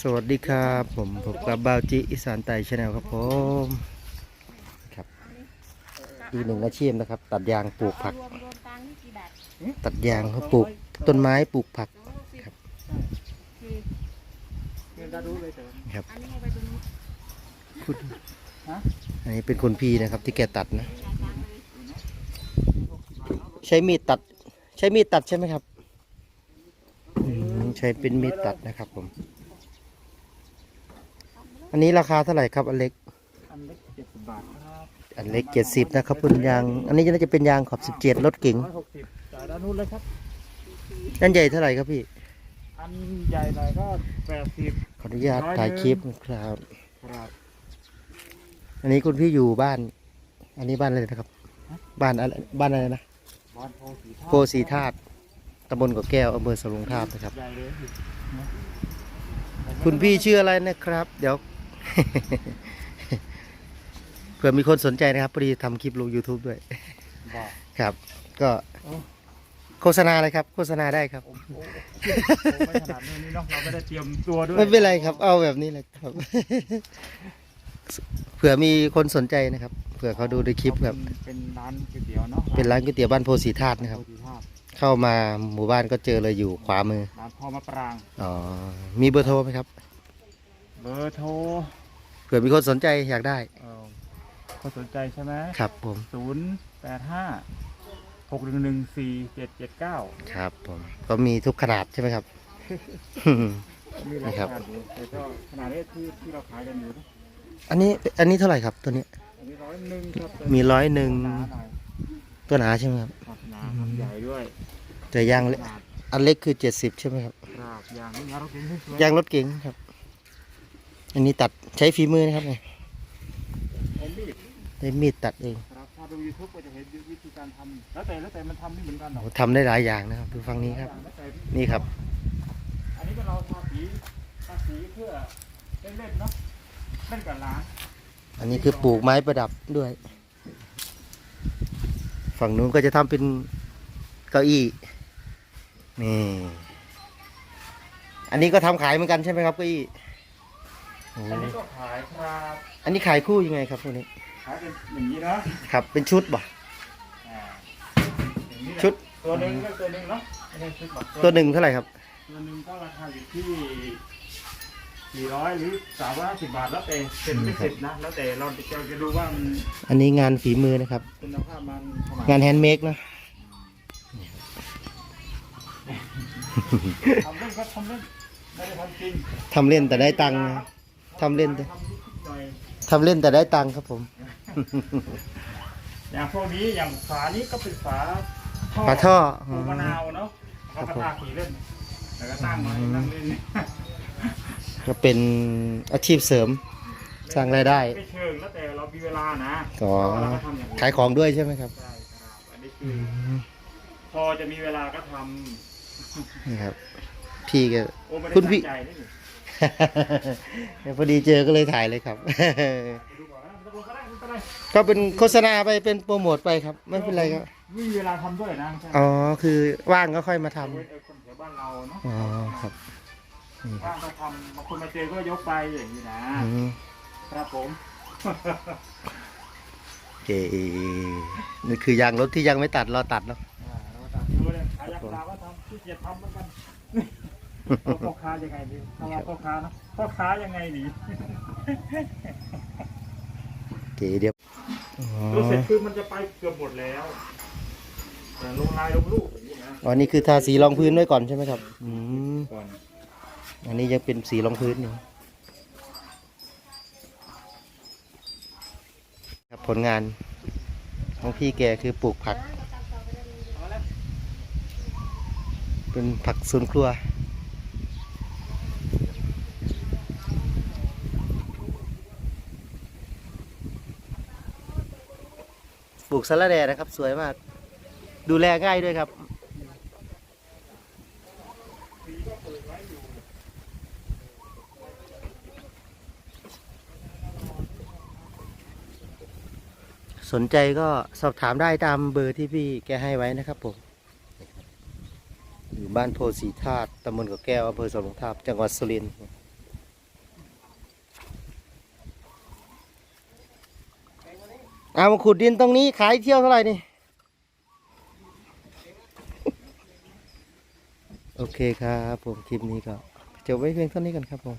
สวัสดีครับผมผมกับบาวจิอีสานไตชาแนลครับผมครับอีกหนึ่งอาชีพนะครับ ตัดยางปลูกผัก ตัดยางเขาปลูกต้นไม้ปลูกผักครับครับอันนี้เอาไปตรงนู้นคุณฮะอันนี้เป็นคนพีนะครับ ที่แกตัดนะ ใช้มีดตัด ใช้มีดตัดใช่ไหมครับใช้เป็นมีดตัดนะครับผม อันนี้ราคาเท่าไหร่ครับอันเล็ก อันเล็กเจ็ดสิบบาทครับอันเล็กเจ็ดสิบนะครับคุณยาง อันนี้น่าจะเป็นยางขอบสิบเจ็ดรถเก๋งร้อยหกสิบจ่ายด้านนู้นเลยครับ อันใหญ่เท่าไหร่ครับพี่ อันใหญ่หน่อยก็แปดสิบขออนุญาตถ่ายคลิปนะครับ ครับอันนี้คุณพี่อยู่บ้าน อันนี้บ้านอะไรนะครับ บ้านอะไรบ้านอะไรนะบอลโพสีทองโพสีธาตุตำบลเกาะแก้วอำเภอสลงทาบนะครับ ใหญ่เลย คุณพี่ชื่ออะไรนะครับ เดี๋ยว เผื่อมีคนสนใจนะครับพอดีทำคลิปลง YouTube ด้วย บอกครับ ก็โอ้โฆษณาเลยครับ โฆษณาได้ครับโอ้โหไม่ขนาดนี้เนาะเราไม่ได้เตรียมตัวด้วยไม่เป็นไรครับ เอาแบบนี้เลยครับ เผื่อมีคนสนใจนะครับ เผื่อเขาดูในคลิปครับเป็นร้านก๋วยเตี๋ยวเนาะเป็นร้านก๋วยเตี๋ยวบ้านโพสีธาตุนะครับ โพสีทองเข้ามาหมู่บ้านก็เจอเลยอยู่ขวามือ ร้านพ่อมะปราง อ๋อ มีเบอร์โทรไหมครับ เบอร์โทร เผื่อมีคนสนใจอยากได้เอ่อคนสนใจใช่ไหมครับผมศูนย์แปดห้าหกหนึ่งหนึ่งสี่เจ็ดเจ็ดเก้าครับผมก็มีทุกขนาดใช่ไหมครับมีหลายนะครับขนาดอยู่แต่ก็ขนาดนี้ที่ที่เราขายกันอยู่นะอันนี้อันนี้เท่าไหร่ครับตัวนี้อันนี้ร้อยหนึ่งครับมีร้อยหนึ่งหนาหน่อยตัวหนาใช่ไหมครับครับหนาครับใหญ่ด้วยแต่ยางเล็กขนาดอันเล็กคือเจ็ดสิบใช่ไหมครับครับยางนี่ยางเราเก่งที่สุดยางรถเก๋งครับ อันนี้ตัดใช้ฝีมือนะครับเนี่ยผมมีดใช้มีดตัดเองครับถ้าดูยูทูบก็จะเห็นวิธีการทำแล้วแต่แล้วแต่มันทำไม่เหมือนกันหรอกโอ้ทำได้หลายอย่างนะครับดูฝั่งนี้ครับแล้วแต่นี่ครับ อันนี้ก็เราทาสีทาสีเพื่อเล่นๆเนาะเล่นกับร้านอันนี้คือปลูกไม้ประดับด้วย ฝั่งนู้นก็จะทำเป็นเก้าอี้นี่อันนี้ก็ทำขายเหมือนกันใช่ไหมครับเก้าอี้โอ้อันนี้ก็ขายครับอันนี้ขายคู่ยังไงครับพวกนี้ ขายเป็นอย่างนี้นะครับ เป็นชุดบ่ อ่าอย่างนี้แหละชุด ตัวหนึ่งก็ตัวหนึ่งเนาะไม่ใช่ชุดหรอกตัวหนึ่งเท่าไหร่ครับตัวหนึ่งก็ราคาอยู่ที่สี่ร้อยหรือสามร้อยสิบบาทแล้วแต่เสร็จไม่เสร็จนะ แล้วแต่เราจะจะดูว่ามันอันนี้งานฝีมือนะครับ คุณภาพมันเท่าไหร่ งานแฮนด์เมดนะทำเล่นครับทำเล่นไม่ได้ทำจริงทำเล่นแต่ได้ตังค์นะ ทำเล่นแต่ทำนิดหน่อยทำเล่นแต่ได้ตังค์ครับผม อย่างพวกนี้อย่างฝานี้ก็เป็นฝาท่อฝาท่อปลูกมะนาวเนาะเขาก็ทาสีเล่นแล้วก็ตั้งมาให้นั่งเล่นก็เป็นอาชีพเสริมสร้างรายได้ไม่เชิงแล้วแต่เรามีเวลานะอ๋อเราก็ทำอย่างอื่นขายของด้วยใช่ไหมครับใช่ครับอันนี้คืออพอจะมีเวลาก็ทำนี่ครับพี่ก็โอ้ไม่ได้คุณพี่ ตั้งใจนี่เดี๋ยวพอดีเจอก็เลยถ่ายเลยครับดูก่อนนะไม่ต้องก็ได้ไม่เป็นไรก็เป็นโฆษณาไปเป็นโปรโมทไปครับ ไม่เป็นไรครับไม่มีเวลาทำด้วยนะใช่ไหมอ๋อคือว่างก็ค่อยมาทำเว้ยเออคนแถวบ้านเราเนาะอ๋อครับนี่คว่ารับงก็ทำบางคนมาเจอก็ยกไปอย่างนี้นะอืมครับผมโอเคนี่คือยางรถที่ยังไม่ตัดรอตัดเนาะอ่าเราตัดดูเลยขายยาคาว่าทำขี้เกียจทำเหมือนกัน เอาพ่อค้ายังไงดีทำเอาพ่อค้าเนอะพ่อค้ายังไงดีโอเคเดี๋ยวอ๋อดูเสร็จคือมันจะไปเกือบหมดแล้วแต่ลงลายลงรูปอย่างนี้นะอ๋อนี่คือทาสีรองพื้นไว้ก่อนใช่ไหมครับ อืม ก่อนอันนี้ยังเป็นสีรองพื้นอยู่ครับผลงาน ของพี่แกคือปลูกผัก เป็นผักสวนครัว ลูกสะระแหน่นะครับ สวยมาก ดูแลง่ายด้วยครับ สนใจก็สอบถามได้ตามเบอร์ที่พี่แกให้ไว้นะครับผมอยู่บ้านโพสีธาตุตำบลกับแก้วอำเภอสมงทาบจังหวัดสุรินทร์ เอามาขุดดินตรงนี้ขายเที่ยวเท่าไหร่นี่ โอเคครับผมคลิปนี้ก็จบไว้เพียงเท่านี้กันครับผม